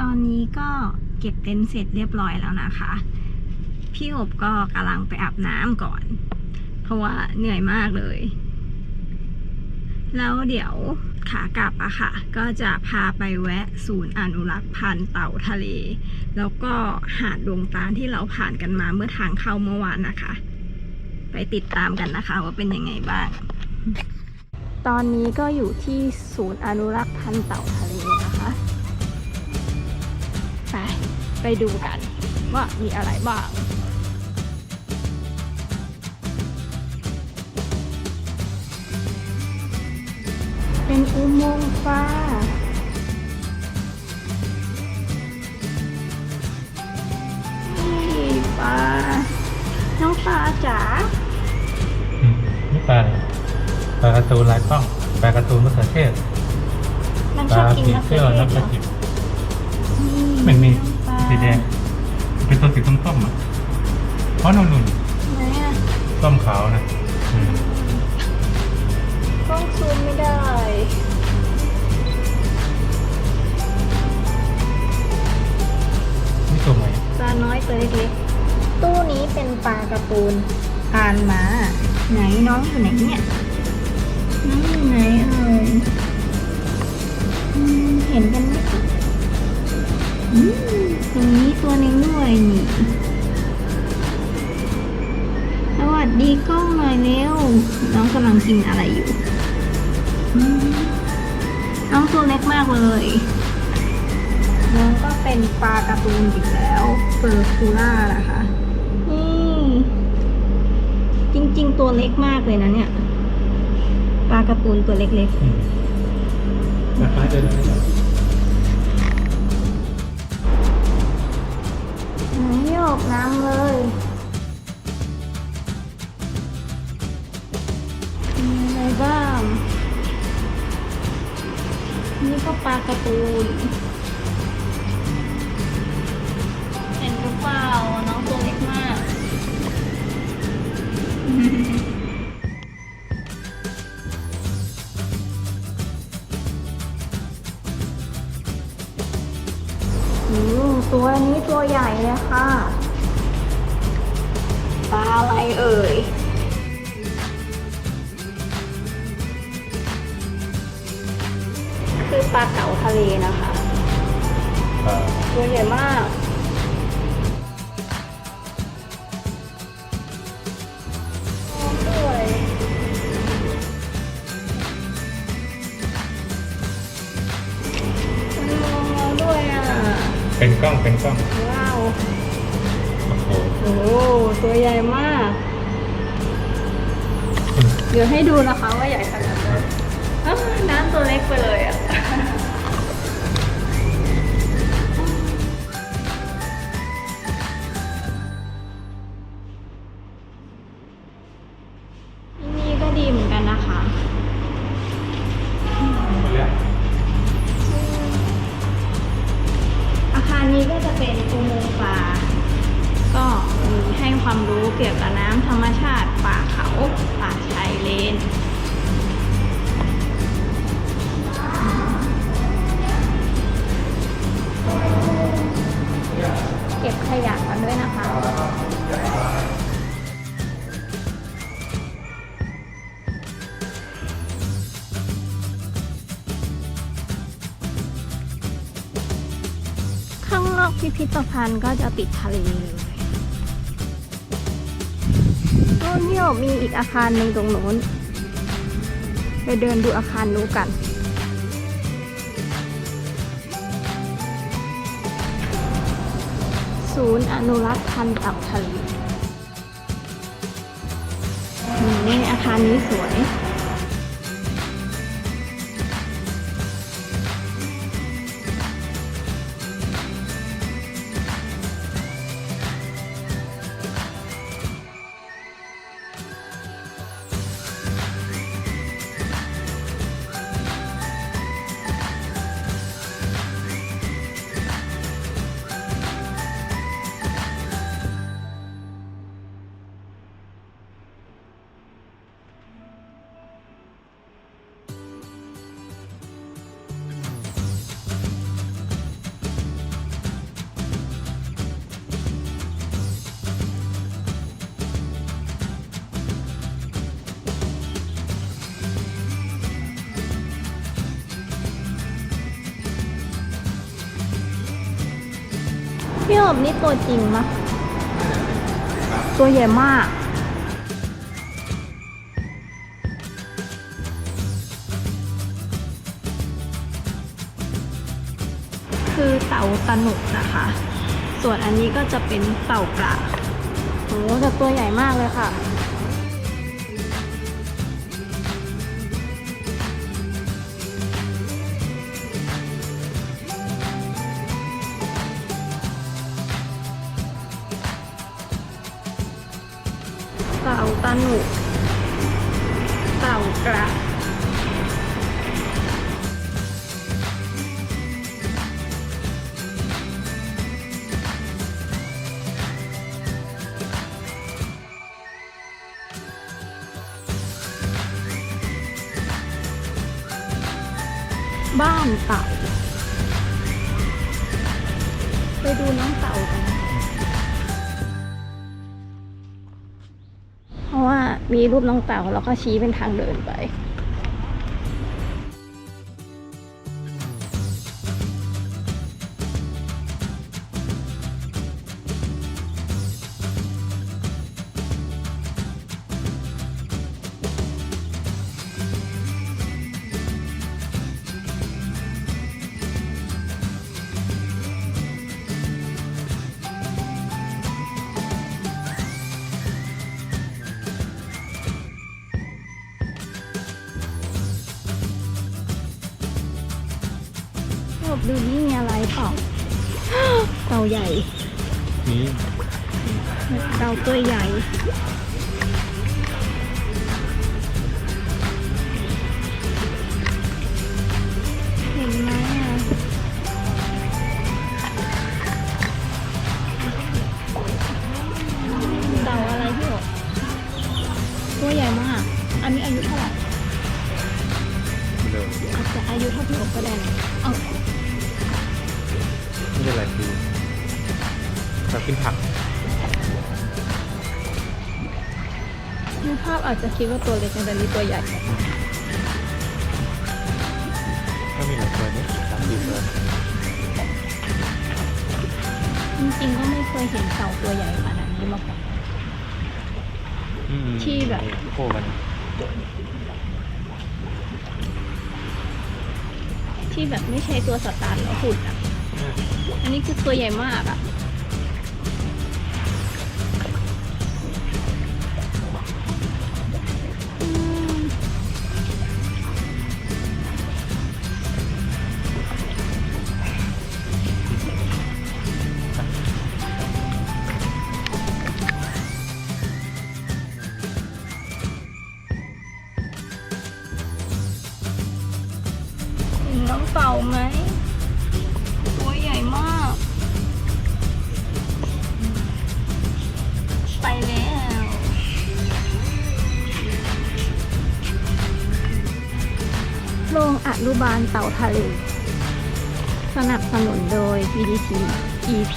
ตอนนี้ก็เก็บเต็นท์เสร็จเรียบร้อยแล้วนะคะ พี่อบก็กำลังไปอาบน้ำก่อน เพราะว่าเหนื่อยมากเลย แล้วเดี๋ยวขากลับอะค่ะ ก็จะพาไปแวะศูนย์อนุรักษ์พันธุ์เต่าทะเล แล้วก็หาดดวงตาที่เราผ่านกันมาเมื่อทางเข้าเมื่อวานนะคะ ไปติดตามกันนะคะว่าเป็นยังไงบ้าง ตอนนี้ก็อยู่ที่ศูนย์อนุรักษ์พันธุ์เต่าทะเล ไปดูกันว่ามีอะไรบ้างเป็นอุโมงค์ฟ้า นี่ปลา น้องปลาจ๋าอืมนี่ปลาอะไรปลาการ์ตูนลายกล้อง ปลาการ์ตูนมะเขือเทศ มันปชอลาบกินผีมะเขืเสื้ออเทแล้ศวเหรก็อจิบ สีส้มๆอะเพราะนนนุ่นไหนอะส้มขาวนะอืมกล้องซูมไม่ได้ นี่ตัวใหม่ปลาน้อยตัวเล็กๆ ตู้นี้เป็นปลาการ์ตูนอานม้าไหนน้องอยู่ไหนเนี่ยน้องอยู่ไหนเอ่ยอืมเห็นกันไหมคะอืม ตรงนี้ตัวหนึงด้วยนี่สวัสดีกล้องหน่อยเร็ว น้องกำลังกินอะไรอยู่อืมน้องตัวเล็กมากเลย น้องก็เป็นปลาการ์ตูนอีกแล้วเฟอร์คูล่านะคะนี่จริง ๆ ตัวเล็กมากเลยนะเนี่ย ปลาการ์ตูนตัวเล็กอืมราคาเดินได้ ไม่ออกน้ำเลยมีอะไรบ้าง นี่ก็ปลาการ์ตูน ตัวนี้ตัวใหญ่เลยค่ะ ปลาอะไรเอ่ย คือปลาเก๋าทะเลนะคะปลาตัวใหญ่มาก เป็นกล้องเป็นกล้องว้าวโอ้โหโอ้โหตัวใหญ่มากอืมเดี๋ยวให้ดูนะคะว่าใหญ่ขนาดไหนอ้าวน้ำตัวเล็กไปเลยอะ กพิพิธภัณฑ์ก็จะติดทะเลเลยโน่นเนี่ยมีอีกอาคารหนึ่งตรงโน้น ไปเดินดูอาคารนู้กัน ศูนย์อนุรักษ์พันธุ์เต่าทะเลนี่อาคารนี้สวย บนี่ตัวจริงมะตัวใหญ่มาก คือเต่าตนุกนะคะ ส่วนอันนี้ก็จะเป็นเต่ากระโอ้แต่ตัวใหญ่มากเลยค่ะ เต่าตะหนุเต่ากระบ้านเต่า ไปดูน้องเต่ากัน มีรูปน้องเต่าแล้วก็ชี้เป็นทางเดินไป อบดูนี่มีอะไรเปล่าเต่าใหญ่นี่เต่าตัวใหญ่เห็นไหมอะเต่าอะไรพี่โอตัวใหญ่มาก อันนี้อายุเท่าไหร่เลยอาจจะอายุเท่าพี่โอก็ได้นะเอาไม่ เป็นไรคือเรากินผักดูภาพอาจจะคิดว่าตัวเล็กแต่นี่ตัวใหญ่ก็มีหลายตัวนี่สามสี่ตัวจริงๆก็ไม่เคยเห็นเต่าตัวใหญ่ขนาดนี้มาก่อน อืมที่แบบ โคกันที่แบบไม่ใช่ตัวสตาร์ทแล้วหุ่นอะ อันนี้คือตัวใหญ่มากอะเห็นน้องเต่าไหม โรงอนุบาลเต่าทะเล สนับสนุนโดย BDT EP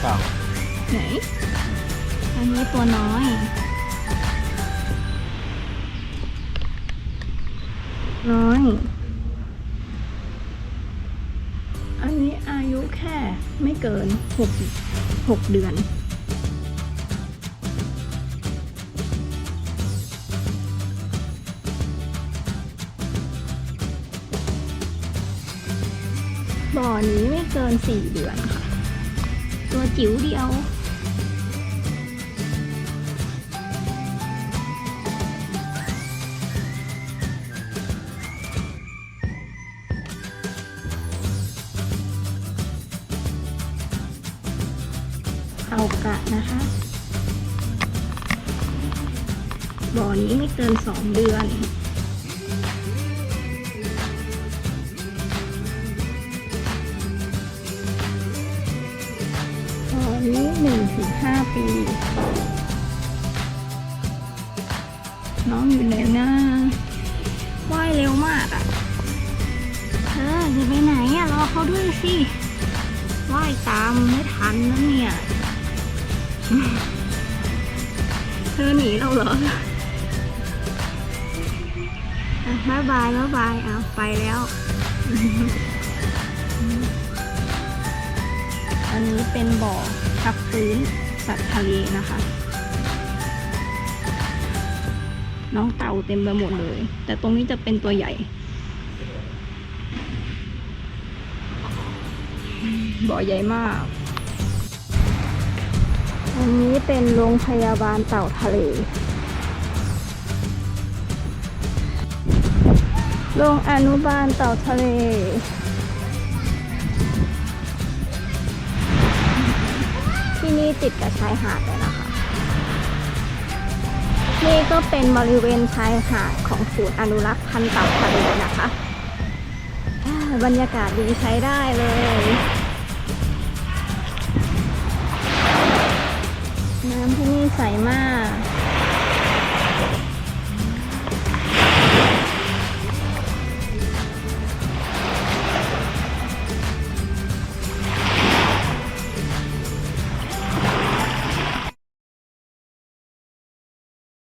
เปล่าไหน อันนี้ตัวน้อย น้อย อันนี้อายุแค่ไม่เกินหกหกเดือนบ่อนี้ไม่เกินสี่เดือนค่ะ ตัวจิ๋วเดียว เอากะนะคะ บ่อนี้ไม่เกินสองเดือน บ่อนี้หนึ่งถึงห้าปี น้องอยู่ไหนนะว่ายเร็วมากอะ่ะเธอจะไปไหนอะ่ะ รอเขาด้วยสิว่ายตามไม่ทันนะเนี่ย เธอหนีเราเหรออ่บายบายบายบายเอาไปแล้ว อันนี้เป็นบ่อพักฟื้นสัตว์ทะเลนะคะ น้องเต่าเต็มไปหมดเลย แต่ตรงนี้จะเป็นตัวใหญ่ บ่อใหญ่มาก อันนี้เป็นโรงพยาบาลเต่าทะเลโรงอนุบาลเต่าทะเล นี่ติดกับชายหาดเลยนะคะ นี่ก็เป็นบริเวณชายหาดของศูนย์อนุรักษ์พันธุ์เต่าทะเลนะคะ บรรยากาศดีใช้ได้เลย